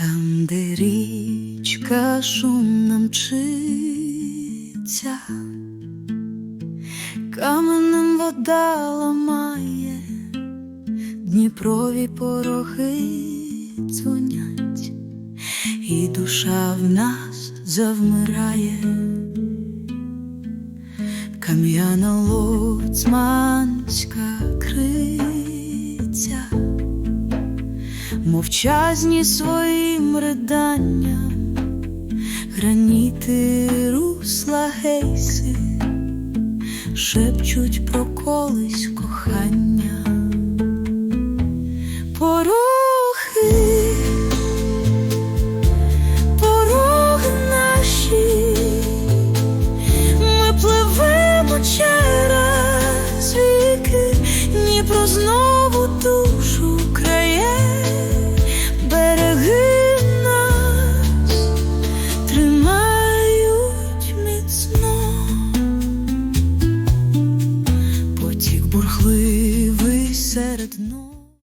Там, де річка шумно мчиться, каменем вода ламає, Дніпрові порохи дзвонять, і душа в нас завмирає, кам'яна лоцманська мовчазні своїм риданням, граніти русла гейси, шепчуть про колись кохання, порухи, пороги наші, ми пливемо через віки, Дніпро знову бурхливий серед ночі.